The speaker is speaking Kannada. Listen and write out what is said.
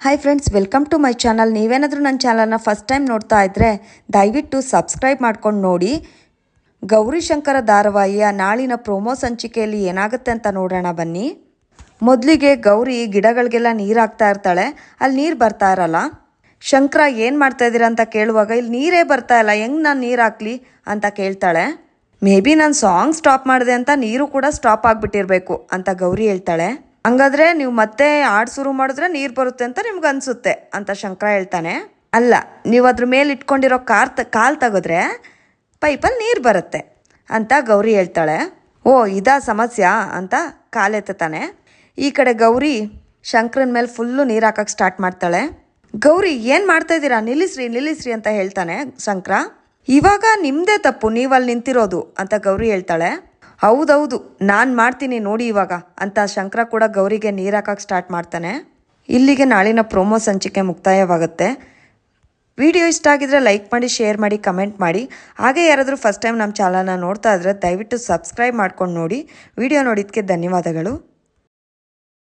Hi friends welcome to my channel ನೀವೇನಾದರೂ ನನ್ನ ಚಾನಲ್ನ ಫಸ್ಟ್ ಟೈಮ್ ನೋಡ್ತಾ ಇದ್ದರೆ ದಯವಿಟ್ಟು ಸಬ್ಸ್ಕ್ರೈಬ್ ಮಾಡ್ಕೊಂಡು ನೋಡಿ. ಗೌರಿಶಂಕರ ಧಾರಾವಾಹಿಯ ನಾಳಿನ ಪ್ರೋಮೋ ಸಂಚಿಕೆಯಲ್ಲಿ ಏನಾಗುತ್ತೆ ಅಂತ ನೋಡೋಣ ಬನ್ನಿ. ಮೊದಲಿಗೆ ಗೌರಿ ಗಿಡಗಳಿಗೆಲ್ಲ ನೀರು ಹಾಕ್ತಾ ಇರ್ತಾಳೆ. ಅಲ್ಲಿ ನೀರು ಬರ್ತಾ ಇರಲ್ಲ. ಶಂಕರ ಏನು ಮಾಡ್ತಾ ಇದ್ದೀರಾ ಅಂತ ಕೇಳುವಾಗ, ಇಲ್ಲಿ ನೀರೇ ಬರ್ತಾ ಇಲ್ಲ, ಹೆಂಗೆ ನಾನು ನೀರು ಹಾಕ್ಲಿ? ಅಂತ ಕೇಳ್ತಾಳೆ. ಮೇ ಬಿ ನಾನು ಸಾಂಗ್ ಸ್ಟಾಪ್ ಮಾಡಿದೆ ಅಂತ ನೀರು ಕೂಡ ಸ್ಟಾಪ್ ಆಗಿಬಿಟ್ಟಿರಬೇಕು, ಅಂತ ಗೌರಿ ಹೇಳ್ತಾಳೆ. ಹಂಗಾದ್ರೆ ನೀವು ಮತ್ತೆ ಆಡ್ ಶುರು ಮಾಡಿದ್ರೆ ನೀರು ಬರುತ್ತೆ ಅಂತ ನಿಮ್ಗೆ ಅನ್ಸುತ್ತೆ ಅಂತ ಶಂಕರ ಹೇಳ್ತಾನೆ. ಅಲ್ಲ, ನೀವು ಅದ್ರ ಮೇಲೆ ಇಟ್ಕೊಂಡಿರೋ ಕಾರ್ ತ, ಕಾಲು ತೆಗೆದ್ರೆ ಪೈಪಲ್ಲಿ ನೀರು ಬರುತ್ತೆ ಅಂತ ಗೌರಿ ಹೇಳ್ತಾಳೆ. ಓ, ಇದಾ ಸಮಸ್ಯೆ ಅಂತ ಕಾಲೆತ್ತಾನೆ ಈ ಕಡೆ ಗೌರಿ ಶಂಕರನ ಮೇಲೆ ಫುಲ್ಲು ನೀರು ಹಾಕಕ್ಕೆ ಸ್ಟಾರ್ಟ್ ಮಾಡ್ತಾಳೆ. ಗೌರಿ, ಏನು ಮಾಡ್ತಾ ಇದ್ದೀರಾ? ನಿಲ್ಲಿಸ್ರಿ ನಿಲ್ಲಿಸ್ರಿ ಅಂತ ಹೇಳ್ತಾನೆ ಶಂಕರ. ಇವಾಗ ನಿಮ್ಮದೇ ತಪ್ಪು, ನೀವಲ್ಲಿ ನಿಂತಿರೋದು ಅಂತ ಗೌರಿ ಹೇಳ್ತಾಳೆ. ಹೌದೌದು, ನಾನು ಮಾಡ್ತೀನಿ ನೋಡಿ ಇವಾಗ, ಅಂತ ಶಂಕರ ಕೂಡ ಗೌರಿಗೆ ನೀರು ಹಾಕೋಕೆ ಸ್ಟಾರ್ಟ್ ಮಾಡ್ತಾನೆ. ಇಲ್ಲಿಗೆ ನಾಳಿನ ಪ್ರೋಮೋ ಸಂಚಿಕೆ ಮುಕ್ತಾಯವಾಗುತ್ತೆ. ವಿಡಿಯೋ ಇಷ್ಟ ಆಗಿದ್ರೆ ಲೈಕ್ ಮಾಡಿ ಶೇರ್ ಮಾಡಿ ಕಮೆಂಟ್ ಮಾಡಿ. ಹಾಗೆ ಯಾರಾದರೂ ಫಸ್ಟ್ ಟೈಮ್ ನಮ್ಮ ಚಾನಲ್ನ ನೋಡ್ತಾ ಇದ್ರೆ ದಯವಿಟ್ಟು ಸಬ್ಸ್ಕ್ರೈಬ್ ಮಾಡ್ಕೊಂಡು ನೋಡಿ. ವಿಡಿಯೋ ನೋಡಿದ್ದಕ್ಕೆ ಧನ್ಯವಾದಗಳು.